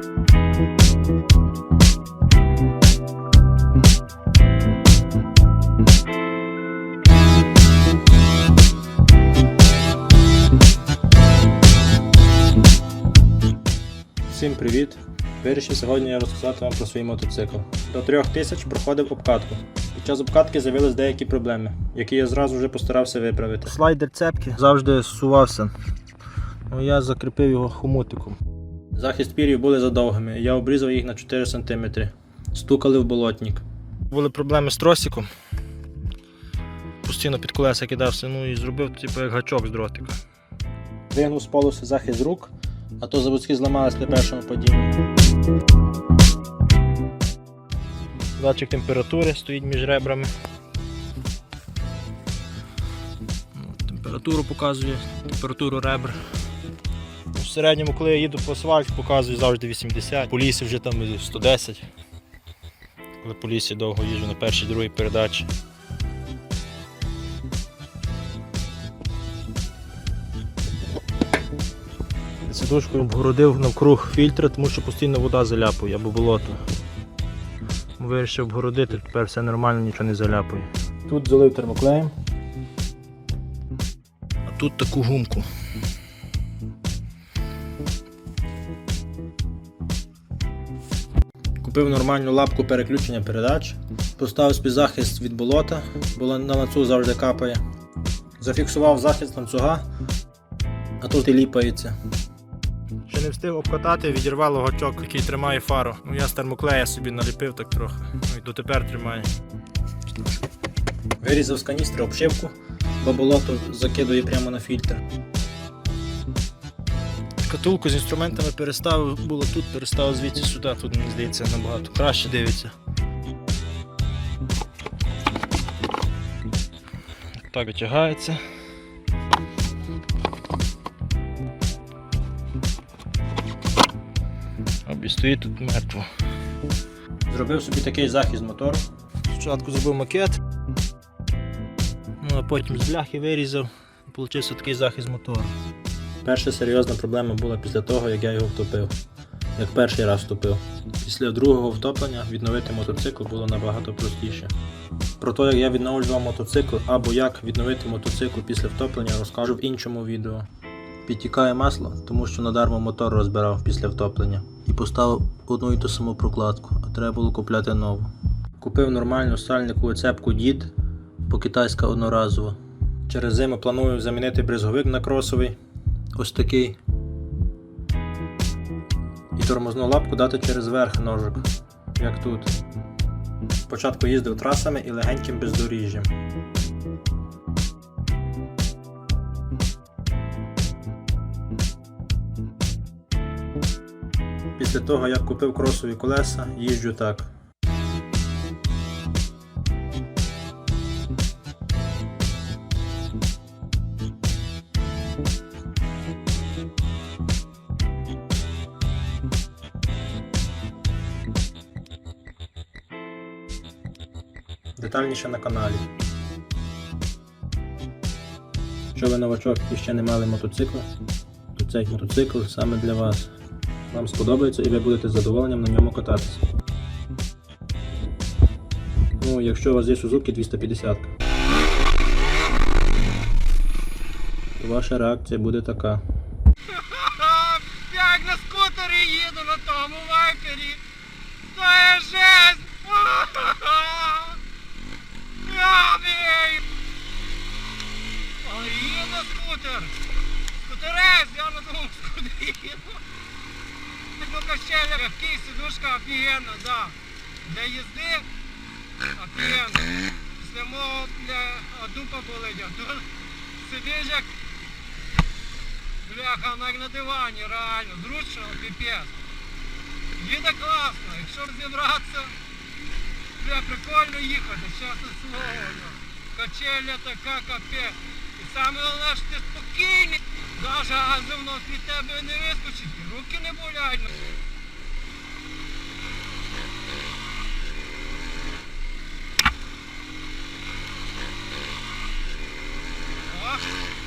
Всім привіт! Вирішив сьогодні розказати вам про свій мотоцикл. До 3000 проходив обкатку. Під час обкатки з'явились деякі проблеми, які я зразу вже постарався виправити. Слайдер цепки завжди зсувався. Ну, я закріпив його хомутиком. Захист пір'їв були задовгими, я обрізав їх на 4 см. Стукали в болотник. Були проблеми з тросиком. Постійно під колеса кидався, ну і зробив типу як гачок з дротика. Вигнув з полоси захист рук, а то заводські зламались при першому падінні. Датчик температури стоїть між ребрами. Температуру показує, температуру ребр. В середньому, коли я їду по асфальту, показує завжди 80, по лісі вже там 110. Коли по лісі довго їжджу на першій, другій передачі. Сидушкою обгородив навкруг фільтра, тому що постійно вода заляпує або болото. Вирішив обгородити, тепер все нормально, нічого не заляпує. Тут залив термоклеєм. А тут таку гумку. Купив нормальну лапку переключення передач, поставив співзахист від болота, бо на ланцюг завжди капає. Зафіксував захист ланцюга, а тут і ліпається. Ще не встиг обкатати, відірвало гачок, який тримає фару. Ну я з термоклея собі наліпив так трохи. Ну і дотепер тримає. Вирізав з каністри обшивку, бо болото закидує прямо на фільтр. Шкатулку з інструментами переставив, було тут, переставив звідси сюди, тут мені здається набагато краще дивиться. Так витягається. Обі стоїть тут мертво. Зробив собі такий захист мотору. Спочатку зробив макет, ну а потім з бляхи вирізав. Получився такий захист мотору. Перша серйозна проблема була після того, як я його втопив. Як перший раз втопив. Після другого втоплення відновити мотоцикл було набагато простіше. Про те, як я відновлював мотоцикл або як відновити мотоцикл після втоплення, розкажу в іншому відео. Підтікає масло, тому що надармо мотор розбирав після втоплення і поставив одну і ту саму прокладку, а треба було купляти нову. Купив нормальну сальникову цепку дід, по-китайська одноразово. Через зиму планую замінити бризговик на кросовий. Ось такий. І тормозну лапку дати через верх ножик, як тут. Спочатку їздив трасами і легеньким бездоріжжям. Після того, як купив кросові колеса, їжджу так. Детальніше на каналі. Якщо ви новачок і ще не мали мотоцикла, то цей мотоцикл саме для вас. Вам сподобається і ви будете з задоволенням на ньому кататися. Ну, якщо у вас є Suzuki 250, то ваша реакція буде така. Як на скутері їду на тому вайпері. Є жесть! Я бій! Але їду скутер! Скутерець, я на тому скутері їду. Качеля, який сидушка офігенна, да. Для їзди офігенно. Після мого, дупа болить, а тут сидиш як Бляха, як на дивані, реально, зручно, піпець. Їде класно, якщо розібратися, бля, прикольно їхати, чесно слово. ну. Качеля така капець. І саме головне, що ти спокійний, навіть газом від тебе не gemacht.